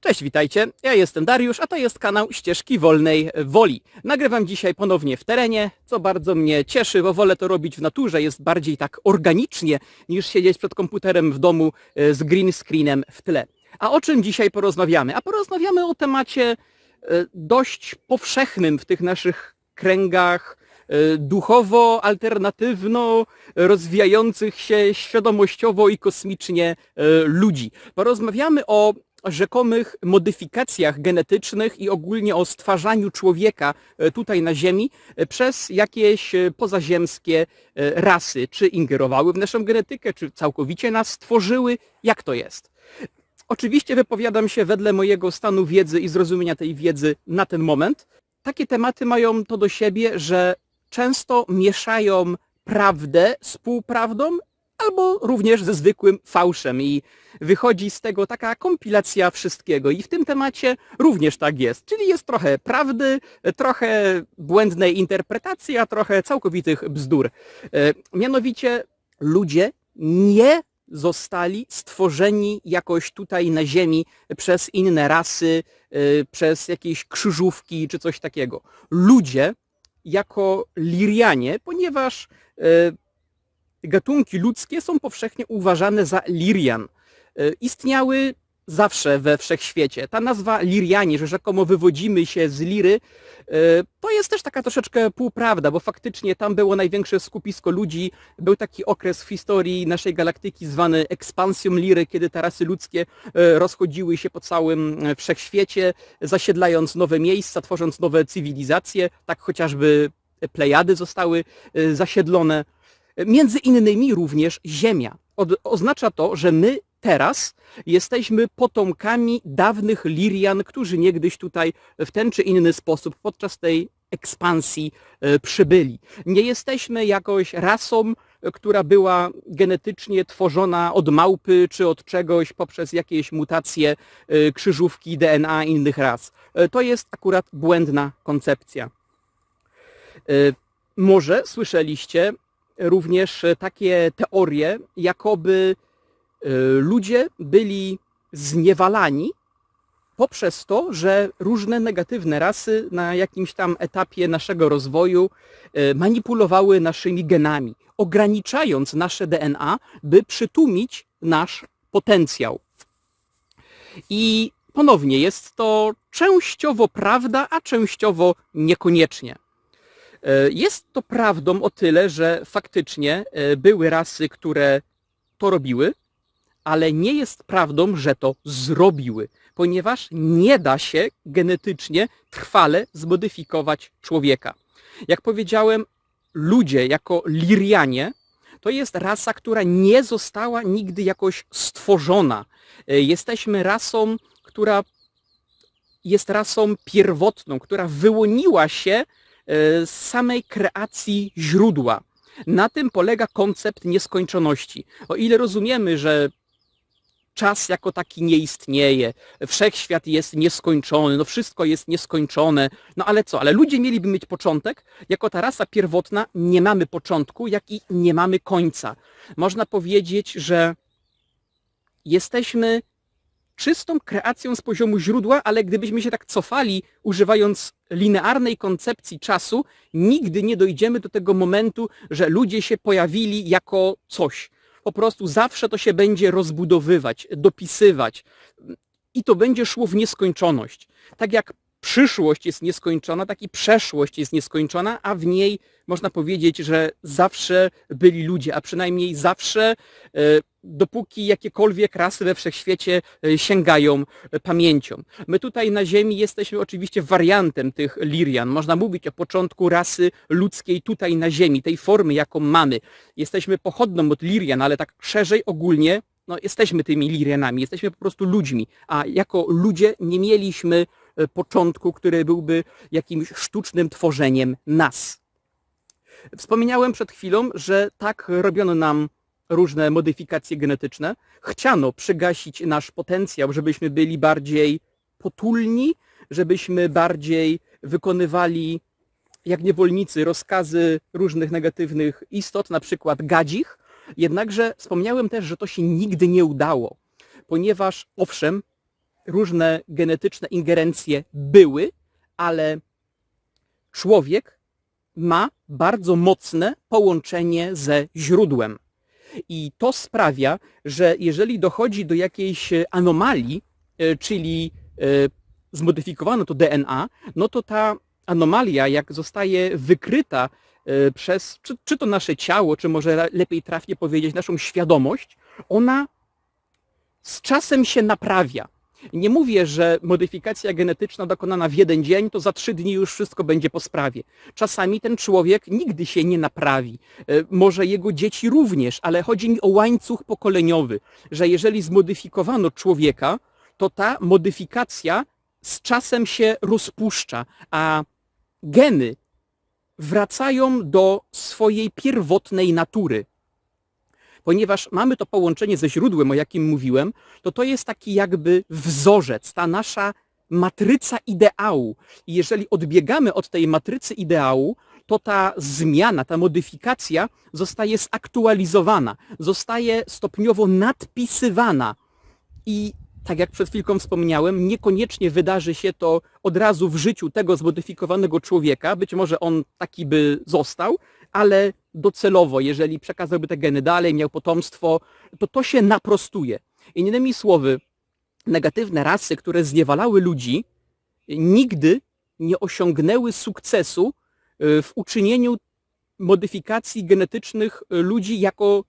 Cześć, witajcie. Ja jestem Dariusz, a to jest kanał Ścieżki Wolnej Woli. Nagrywam dzisiaj ponownie w terenie, co bardzo mnie cieszy, bo wolę to robić w naturze. Jest bardziej tak organicznie niż siedzieć przed komputerem w domu e, z green screenem w tle. A o czym dzisiaj porozmawiamy? A porozmawiamy o temacie e, dość powszechnym w tych naszych kręgach e, duchowo, alternatywno rozwijających się świadomościowo i kosmicznie ludzi. Porozmawiamy o rzekomych modyfikacjach genetycznych i ogólnie o stwarzaniu człowieka e, tutaj na Ziemi e, przez jakieś e, pozaziemskie rasy. Czy ingerowały w naszą genetykę, czy całkowicie nas stworzyły? Jak to jest? Oczywiście wypowiadam się wedle mojego stanu wiedzy i zrozumienia tej wiedzy na ten moment. Takie tematy mają to do siebie, że często mieszają prawdę z półprawdą albo również ze zwykłym fałszem i wychodzi z tego taka kompilacja wszystkiego i w tym temacie również tak jest, czyli jest trochę prawdy, trochę błędnej interpretacji, a trochę całkowitych bzdur. E, Mianowicie ludzie nie zostali stworzeni jakoś tutaj na ziemi przez inne rasy, y, przez jakieś krzyżówki czy coś takiego. Ludzie jako lirianie, ponieważ y, gatunki ludzkie są powszechnie uważane za lirian. Y, Istniały zawsze we wszechświecie. Ta nazwa lirianie, że rzekomo wywodzimy się z liry, y, to jest też taka troszeczkę półprawda, bo faktycznie tam było największe skupisko ludzi. Był taki okres w historii naszej galaktyki zwany ekspansją liry, kiedy te rasy ludzkie y, rozchodziły się po całym wszechświecie, zasiedlając nowe miejsca, tworząc nowe cywilizacje. Tak chociażby Plejady zostały zasiedlone. Między innymi również Ziemia. Oznacza to, że my teraz jesteśmy potomkami dawnych Lirian, którzy niegdyś tutaj w ten czy inny sposób podczas tej ekspansji e, przybyli. Nie jesteśmy jakoś rasą, która była genetycznie tworzona od małpy czy od czegoś poprzez jakieś mutacje e, krzyżówki DNA innych ras. E, To jest akurat błędna koncepcja. Może słyszeliście również e, takie teorie, jakoby e, ludzie byli zniewalani poprzez to, że różne negatywne rasy na jakimś tam etapie naszego rozwoju e, manipulowały naszymi genami, ograniczając nasze DNA, by przytłumić nasz potencjał. I ponownie jest to częściowo prawda, a częściowo niekoniecznie. E, Jest to prawdą o tyle, że faktycznie e, były rasy, które to robiły, ale nie jest prawdą, że to zrobiły, ponieważ nie da się genetycznie trwale zmodyfikować człowieka. Jak powiedziałem, ludzie jako Lirianie to jest rasa, która nie została nigdy jakoś stworzona. E, Jesteśmy rasą, która jest rasą pierwotną, która wyłoniła się z samej kreacji źródła. Na tym polega koncept nieskończoności. O ile rozumiemy, że czas jako taki nie istnieje, wszechświat jest nieskończony, no wszystko jest nieskończone, no ale co, ale ludzie mieliby mieć początek, jako ta rasa pierwotna nie mamy początku, jak i nie mamy końca. Można powiedzieć, że jesteśmy czystą kreacją z poziomu źródła, ale gdybyśmy się tak cofali, używając linearnej koncepcji czasu, nigdy nie dojdziemy do tego momentu, że ludzie się pojawili jako coś. Po prostu zawsze to się będzie rozbudowywać, dopisywać i to będzie szło w nieskończoność. Tak jak przyszłość jest nieskończona, tak i przeszłość jest nieskończona, a w niej można powiedzieć, że zawsze byli ludzie, a przynajmniej zawsze, e, dopóki jakiekolwiek rasy we wszechświecie e, sięgają e, pamięcią. My tutaj na Ziemi jesteśmy oczywiście wariantem tych Lirian. Można mówić o początku rasy ludzkiej tutaj na Ziemi, tej formy, jaką mamy. Jesteśmy pochodną od Lirian, ale tak szerzej ogólnie no, jesteśmy tymi Lirianami, jesteśmy po prostu ludźmi, a jako ludzie nie mieliśmy początku, który byłby jakimś sztucznym tworzeniem nas. Wspomniałem przed chwilą, że tak robiono nam różne modyfikacje genetyczne. Chciano przygasić nasz potencjał, żebyśmy byli bardziej potulni, żebyśmy bardziej wykonywali jak niewolnicy rozkazy różnych negatywnych istot, na przykład gadzich. Jednakże wspomniałem też, że to się nigdy nie udało, ponieważ owszem, różne genetyczne ingerencje były, ale człowiek ma bardzo mocne połączenie ze źródłem. I to sprawia, że jeżeli dochodzi do jakiejś anomalii, e, czyli e, zmodyfikowano to DNA, no to ta anomalia, jak zostaje wykryta e, przez czy, czy to nasze ciało, czy może le- lepiej trafnie powiedzieć naszą świadomość, ona z czasem się naprawia. Nie mówię, że modyfikacja genetyczna dokonana w jeden dzień, to za trzy dni już wszystko będzie po sprawie. Czasami ten człowiek nigdy się nie naprawi. E, Może jego dzieci również, ale chodzi mi o łańcuch pokoleniowy, że jeżeli zmodyfikowano człowieka, to ta modyfikacja z czasem się rozpuszcza, a geny wracają do swojej pierwotnej natury. Ponieważ mamy to połączenie ze źródłem, o jakim mówiłem, to to jest taki jakby wzorzec, ta nasza matryca ideału. I jeżeli odbiegamy od tej matrycy ideału, to ta zmiana, ta modyfikacja zostaje zaktualizowana, zostaje stopniowo nadpisywana. I tak jak przed chwilką wspomniałem, niekoniecznie wydarzy się to od razu w życiu tego zmodyfikowanego człowieka. Być może on taki by został, ale docelowo, jeżeli przekazałby te geny dalej, miał potomstwo, to to się naprostuje. Innymi słowy, negatywne rasy, które zniewalały ludzi, nigdy nie osiągnęły sukcesu y, w uczynieniu modyfikacji genetycznych y, ludzi jako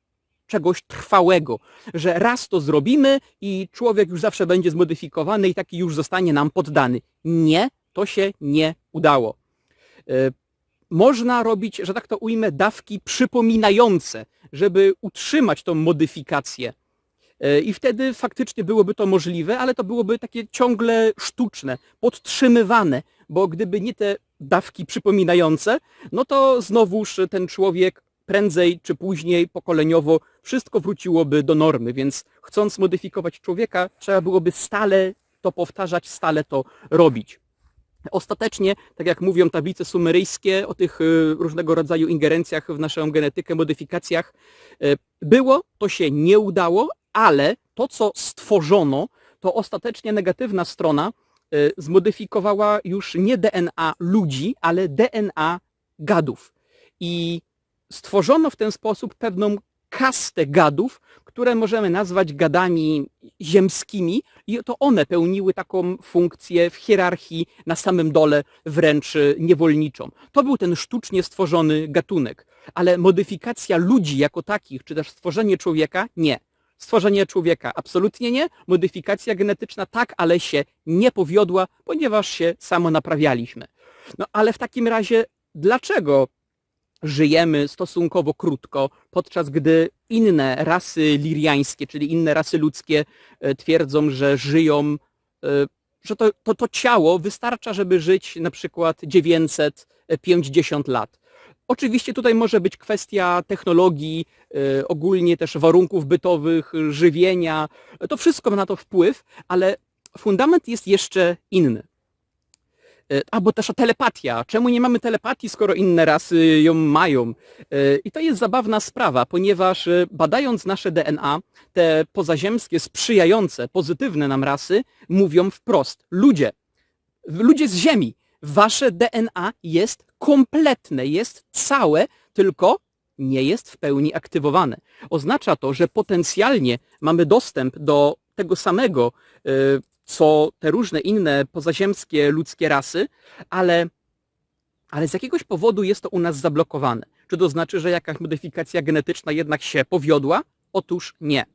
czegoś trwałego, że raz to zrobimy i człowiek już zawsze będzie zmodyfikowany i taki już zostanie nam poddany. Nie, to się nie udało. Można robić, że tak to ujmę, dawki przypominające, żeby utrzymać tą modyfikację. Y, I wtedy faktycznie byłoby to możliwe, ale to byłoby takie ciągle sztuczne, podtrzymywane, bo gdyby nie te dawki przypominające, no to znowuż ten człowiek prędzej czy później pokoleniowo wszystko wróciłoby do normy, więc chcąc modyfikować człowieka, trzeba byłoby stale to powtarzać, stale to robić. Ostatecznie, tak jak mówią tablice sumeryjskie o tych y, różnego rodzaju ingerencjach w naszą genetykę, modyfikacjach, y, było, to się nie udało, ale to, co stworzono, to ostatecznie negatywna strona y, zmodyfikowała już nie DNA ludzi, ale DNA gadów. I stworzono w ten sposób pewną kastę gadów, które możemy nazwać gadami ziemskimi i to one pełniły taką funkcję w hierarchii na samym dole wręcz y, niewolniczą. To był ten sztucznie stworzony gatunek, ale modyfikacja ludzi jako takich, czy też stworzenie człowieka, nie. Stworzenie człowieka absolutnie nie, modyfikacja genetyczna tak, ale się nie powiodła, ponieważ się samo naprawialiśmy. No ale w takim razie dlaczego żyjemy stosunkowo krótko, podczas gdy inne rasy liriańskie, czyli inne rasy ludzkie e, twierdzą, że żyją, e, że to, to, to ciało wystarcza, żeby żyć na przykład 950 lat. Oczywiście tutaj może być kwestia technologii, e, ogólnie też warunków bytowych, żywienia. To wszystko ma na to wpływ, ale fundament jest jeszcze inny. E, A, bo też telepatia. Czemu nie mamy telepatii, skoro inne rasy ją mają? E, I to jest zabawna sprawa, ponieważ e, badając nasze DNA, te pozaziemskie, sprzyjające, pozytywne nam rasy, mówią wprost. Ludzie, ludzie z Ziemi, wasze DNA jest kompletne, jest całe, tylko nie jest w pełni aktywowane. Oznacza to, że potencjalnie mamy dostęp do tego samego, co te różne inne pozaziemskie ludzkie rasy, ale, ale z jakiegoś powodu jest to u nas zablokowane. Czy to znaczy, że jakaś modyfikacja genetyczna jednak się powiodła? Otóż nie.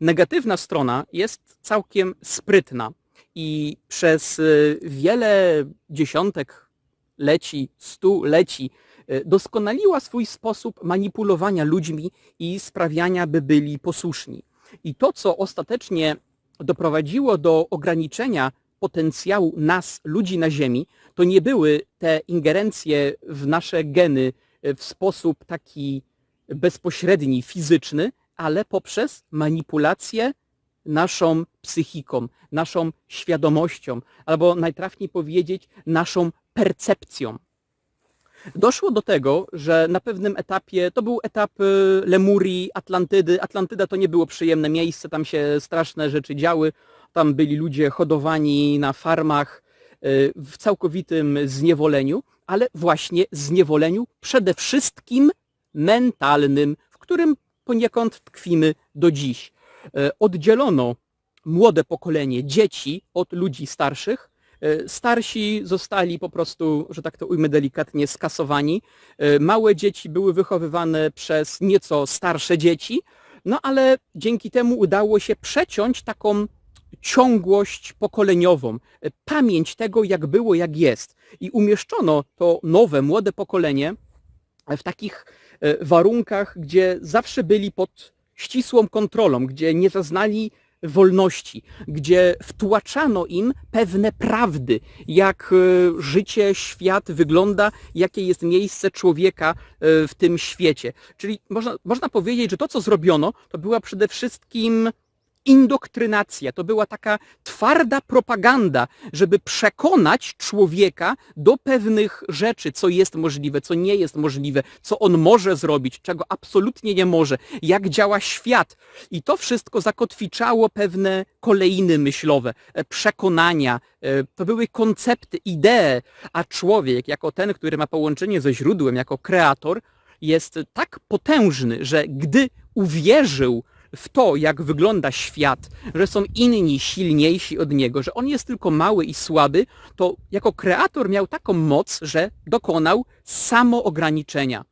Negatywna strona jest całkiem sprytna i przez y, wiele dziesiątek leci, stu leci y, doskonaliła swój sposób manipulowania ludźmi i sprawiania, by byli posłuszni. I to, co ostatecznie doprowadziło do ograniczenia potencjału nas, ludzi na Ziemi, to nie były te ingerencje w nasze geny e, w sposób taki bezpośredni, fizyczny, ale poprzez manipulację naszą psychiką, naszą świadomością, albo najtrafniej powiedzieć, naszą percepcją. Doszło do tego, że na pewnym etapie, to był etap y, Lemurii, Atlantydy. Atlantyda to nie było przyjemne miejsce, tam się straszne rzeczy działy. tam byli ludzie hodowani na farmach y, w całkowitym zniewoleniu, ale właśnie zniewoleniu przede wszystkim mentalnym, w którym poniekąd tkwimy do dziś. E, Oddzielono młode pokolenie dzieci od ludzi starszych. E, Starsi zostali po prostu, że tak to ujmę delikatnie, skasowani. E, Małe dzieci były wychowywane przez nieco starsze dzieci, no ale dzięki temu udało się przeciąć taką ciągłość pokoleniową, e, pamięć tego, jak było, jak jest. I umieszczono to nowe, młode pokolenie w takich warunkach, gdzie zawsze byli pod ścisłą kontrolą, gdzie nie zaznali wolności, gdzie wtłaczano im pewne prawdy, jak e, życie, świat wygląda, jakie jest miejsce człowieka e, w tym świecie. Czyli można, można powiedzieć, że to, co zrobiono, to była przede wszystkim indoktrynacja, to była taka twarda propaganda, żeby przekonać człowieka do pewnych rzeczy, co jest możliwe, co nie jest możliwe, co on może zrobić, czego absolutnie nie może, jak działa świat. I to wszystko zakotwiczało pewne kolejny myślowe, e, przekonania, e, to były koncepty, idee, a człowiek jako ten, który ma połączenie ze źródłem, jako kreator, jest tak potężny, że gdy uwierzył w to, jak wygląda świat, że są inni silniejsi od niego, że on jest tylko mały i słaby, to jako kreator miał taką moc, że dokonał samoograniczenia.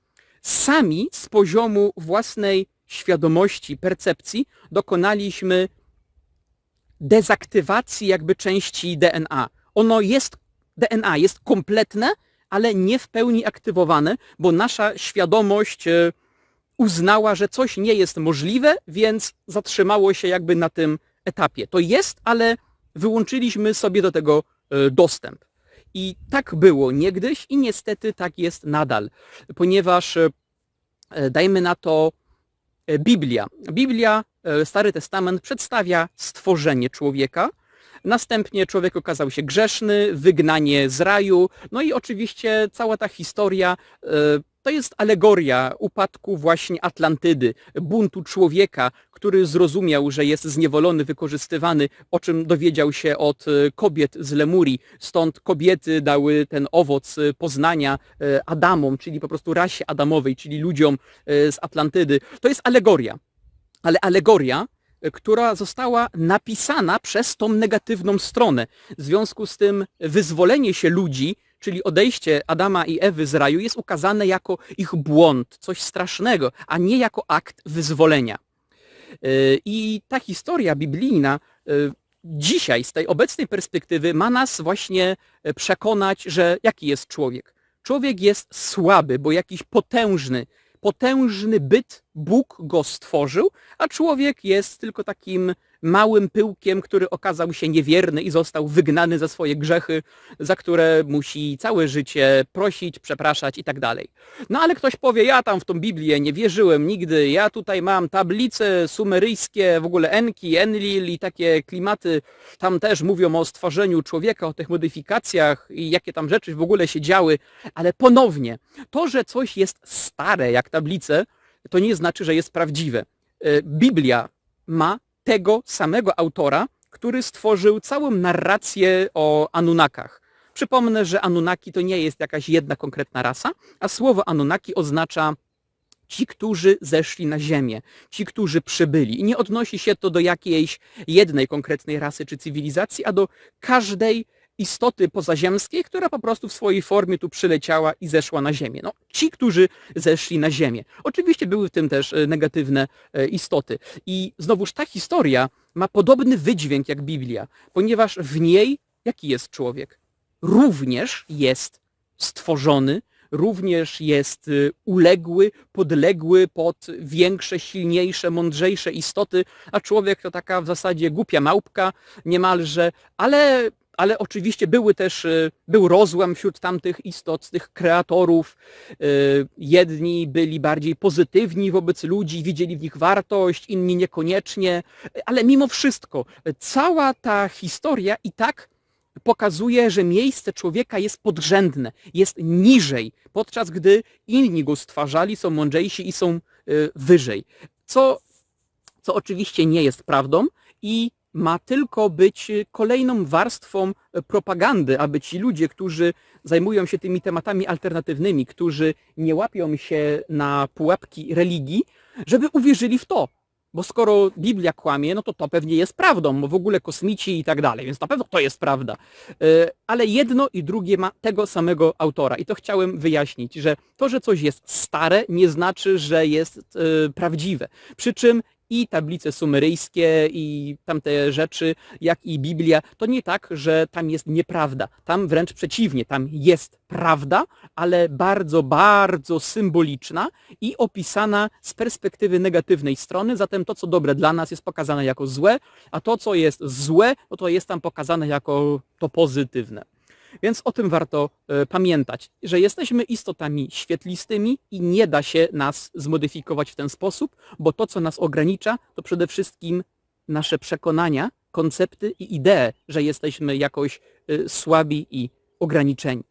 Sami z poziomu własnej świadomości, percepcji dokonaliśmy dezaktywacji jakby części DNA. Ono jest, DNA jest kompletne, ale nie w pełni aktywowane, bo nasza świadomość e, uznała, że coś nie jest możliwe, więc zatrzymało się jakby na tym etapie. To jest, ale wyłączyliśmy sobie do tego e, dostęp. I tak było niegdyś i niestety tak jest nadal, ponieważ e, e, dajmy na to Biblia. Biblia, Stary Testament przedstawia stworzenie człowieka, Następnie człowiek okazał się grzeszny, wygnanie z raju, no i oczywiście cała ta historia to jest alegoria upadku właśnie Atlantydy, buntu człowieka, który zrozumiał, że jest zniewolony, wykorzystywany, o czym dowiedział się od e, kobiet z Lemurii. Stąd kobiety dały ten owoc e, poznania e, Adamom, czyli po prostu rasie Adamowej, czyli ludziom z Atlantydy. To jest alegoria. Ale alegoria, która została napisana przez tą negatywną stronę. W związku z tym wyzwolenie się ludzi, czyli odejście Adama i Ewy z raju jest ukazane jako ich błąd, coś strasznego, a nie jako akt wyzwolenia. E, I ta historia biblijna e, dzisiaj z tej obecnej perspektywy ma nas właśnie e, przekonać, że jaki jest człowiek. Człowiek jest słaby, bo jakiś potężny, potężny byt Bóg go stworzył, a człowiek jest tylko takim małym pyłkiem, który okazał się niewierny i został wygnany za swoje grzechy, za które musi całe życie prosić, przepraszać i tak dalej. No ale ktoś powie, ja tam w tą Biblię nie wierzyłem nigdy, ja tutaj mam tablice sumeryjskie, w ogóle Enki, Enlil i takie klimaty, tam też mówią o stworzeniu człowieka, o tych modyfikacjach i jakie tam rzeczy w ogóle się działy, ale ponownie, to, że coś jest stare jak tablice, to nie znaczy, że jest prawdziwe. E, Biblia ma tego samego autora, który stworzył całą narrację o Anunnakach. Przypomnę, że Anunnaki to nie jest jakaś jedna konkretna rasa, a słowo Anunnaki oznacza ci, którzy zeszli na ziemię, ci, którzy przybyli. I nie odnosi się to do jakiejś jednej konkretnej rasy czy cywilizacji, a do każdej istoty pozaziemskiej, która po prostu w swojej formie tu przyleciała i zeszła na ziemię. No, ci, którzy zeszli na ziemię. Oczywiście były w tym też e, negatywne e, istoty. I znowuż ta historia ma podobny wydźwięk jak Biblia, ponieważ w niej jaki jest człowiek? Również jest stworzony, również jest y, uległy, podległy pod większe, silniejsze, mądrzejsze istoty, a człowiek to taka w zasadzie głupia małpka niemalże, ale ale oczywiście były też, y, był rozłam wśród tamtych istot, tych kreatorów. Y, Jedni byli bardziej pozytywni wobec ludzi, widzieli w nich wartość, inni niekoniecznie, ale mimo wszystko cała ta historia i tak pokazuje, że miejsce człowieka jest podrzędne, jest niżej, podczas gdy inni go stwarzali, są mądrzejsi i są y, wyżej. Co, co oczywiście nie jest prawdą i ma tylko być kolejną warstwą e, propagandy, aby ci ludzie, którzy zajmują się tymi tematami alternatywnymi, którzy nie łapią się na pułapki religii, żeby uwierzyli w to. Bo skoro Biblia kłamie, no to to pewnie jest prawdą, bo w ogóle kosmici i tak dalej, więc na pewno to jest prawda. E, Ale jedno i drugie ma tego samego autora i to chciałem wyjaśnić, że to, że coś jest stare, nie znaczy, że jest prawdziwe. Przy czym i tablice sumeryjskie i tamte rzeczy, jak i Biblia, to nie tak, że tam jest nieprawda. Tam wręcz przeciwnie, tam jest prawda, ale bardzo, bardzo symboliczna i opisana z perspektywy negatywnej strony. Zatem to, co dobre dla nas, jest pokazane jako złe, a to, co jest złe, no to jest tam pokazane jako to pozytywne. Więc o tym warto e, pamiętać, że jesteśmy istotami świetlistymi i nie da się nas zmodyfikować w ten sposób, bo to, co nas ogranicza, to przede wszystkim nasze przekonania, koncepty i idee, że jesteśmy jakoś e, słabi i ograniczeni.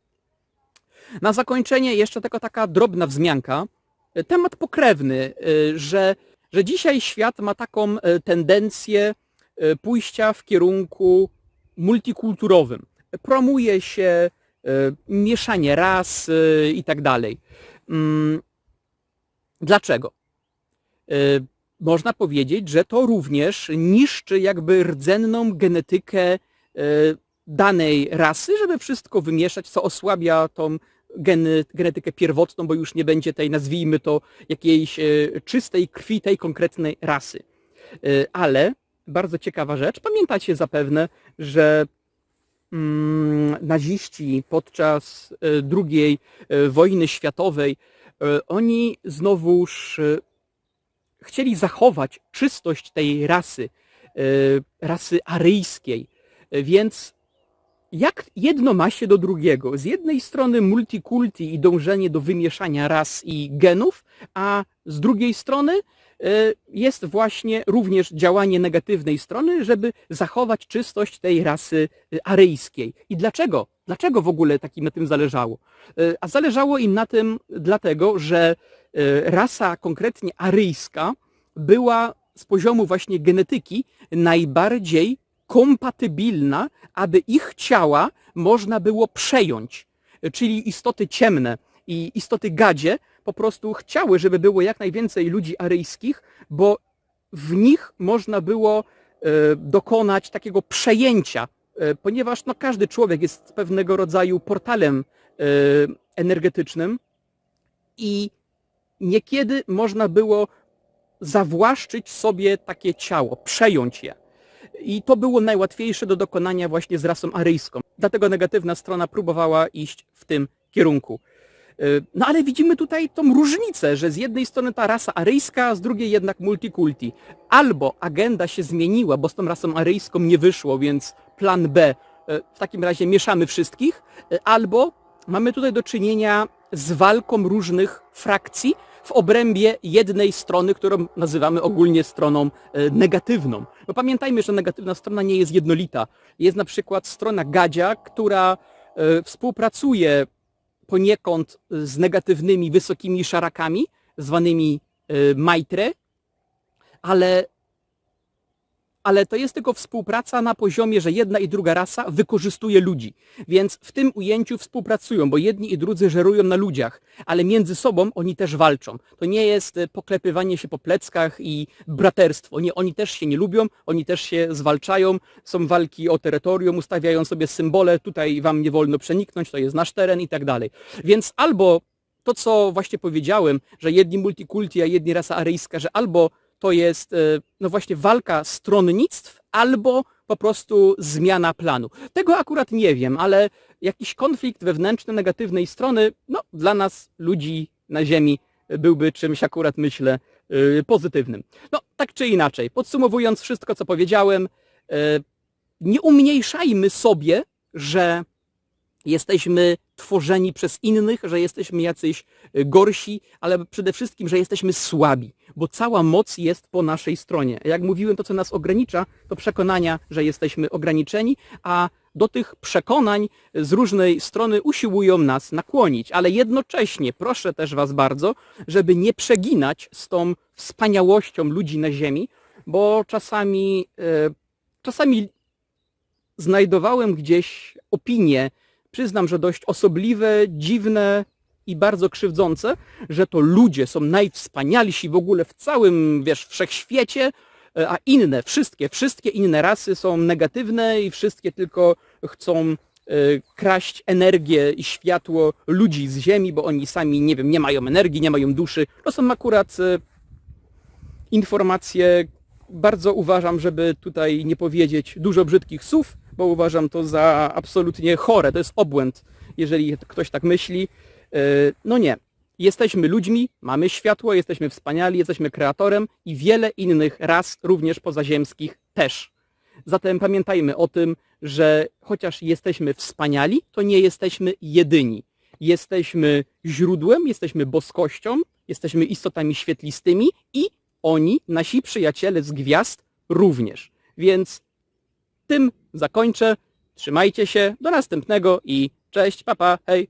Na zakończenie jeszcze tylko taka drobna wzmianka. E, Temat pokrewny, że, że dzisiaj świat ma taką tendencję pójścia w kierunku multikulturowym. Promuje się e, mieszanie ras e, i tak dalej. Mm, Dlaczego? E, Można powiedzieć, że to również niszczy jakby rdzenną genetykę danej rasy, żeby wszystko wymieszać, co osłabia tą genetykę pierwotną, bo już nie będzie tej, nazwijmy to, jakiejś czystej krwi tej konkretnej rasy. Ale bardzo ciekawa rzecz, pamiętacie zapewne, że naziści podczas e, II e, wojny światowej, e, oni znowuż chcieli zachować czystość tej rasy, rasy aryjskiej. Więc jak jedno ma się do drugiego? Z jednej strony multikulti i dążenie do wymieszania ras i genów, a z drugiej strony jest właśnie również działanie negatywnej strony, żeby zachować czystość tej rasy e, aryjskiej. I dlaczego? Dlaczego w ogóle takim na tym zależało? E, A zależało im na tym dlatego, że e, rasa konkretnie aryjska była z poziomu właśnie genetyki najbardziej kompatybilna, aby ich ciała można było przejąć. Czyli istoty ciemne i istoty gadzie po prostu chciały, żeby było jak najwięcej ludzi aryjskich, bo w nich można było e, dokonać takiego przejęcia, e, ponieważ no, każdy człowiek jest pewnego rodzaju portalem e, energetycznym i niekiedy można było zawłaszczyć sobie takie ciało, przejąć je. I to było najłatwiejsze do dokonania właśnie z rasą aryjską. Dlatego negatywna strona próbowała iść w tym kierunku. Yy, No ale widzimy tutaj tą różnicę, że z jednej strony ta rasa aryjska, a z drugiej jednak multikulti. Albo agenda się zmieniła, bo z tą rasą aryjską nie wyszło, więc plan B, yy, w takim razie mieszamy wszystkich, yy, albo mamy tutaj do czynienia z walką różnych frakcji w obrębie jednej strony, którą nazywamy ogólnie stroną e, negatywną. Bo pamiętajmy, że negatywna strona nie jest jednolita. Jest na przykład strona Gadzia, która e, współpracuje poniekąd z negatywnymi wysokimi szarakami, zwanymi e, Maitre, ale, ale to jest tylko współpraca na poziomie, że jedna i druga rasa wykorzystuje ludzi. Więc w tym ujęciu współpracują, bo jedni i drudzy żerują na ludziach, ale między sobą oni też walczą. To nie jest e, poklepywanie się po pleckach i braterstwo. Nie, oni też się nie lubią, oni też się zwalczają, są walki o terytorium, ustawiają sobie symbole, tutaj wam nie wolno przeniknąć, to jest nasz teren i tak dalej. Więc albo to, co właśnie powiedziałem, że jedni multikulti, a jedni rasa aryjska, że albo to jest e, no właśnie walka stronnictw, albo po prostu zmiana planu. Tego akurat nie wiem, ale jakiś konflikt wewnętrzny negatywnej strony, no dla nas, ludzi na Ziemi, byłby czymś akurat, myślę, e, pozytywnym. No, tak czy inaczej, podsumowując wszystko, co powiedziałem, e, nie umniejszajmy sobie, że jesteśmy tworzeni przez innych, że jesteśmy jacyś y, gorsi, ale przede wszystkim, że jesteśmy słabi, bo cała moc jest po naszej stronie. Jak mówiłem, to co nas ogranicza, to przekonania, że jesteśmy ograniczeni, a do tych przekonań z różnej strony usiłują nas nakłonić, ale jednocześnie proszę też Was bardzo, żeby nie przeginać z tą wspaniałością ludzi na ziemi, bo czasami e, czasami znajdowałem gdzieś opinie, przyznam, że dość osobliwe, dziwne i bardzo krzywdzące, że to ludzie są najwspanialsi w ogóle w całym, wiesz, wszechświecie, e, a inne, wszystkie, wszystkie inne rasy są negatywne i wszystkie tylko chcą e, kraść energię i światło ludzi z Ziemi, bo oni sami, nie wiem, nie mają energii, nie mają duszy. To są akurat e, informacje, bardzo uważam, żeby tutaj nie powiedzieć dużo brzydkich słów, bo uważam to za absolutnie chore, to jest obłęd, jeżeli ktoś tak myśli. E, No nie. Jesteśmy ludźmi, mamy światło, jesteśmy wspaniali, jesteśmy kreatorem i wiele innych ras, również pozaziemskich, też. Zatem pamiętajmy o tym, że chociaż jesteśmy wspaniali, to nie jesteśmy jedyni. Jesteśmy źródłem, jesteśmy boskością, jesteśmy istotami świetlistymi i oni, nasi przyjaciele z gwiazd, również. Więc tym zakończę. Trzymajcie się, do następnego i cześć, papa, hej!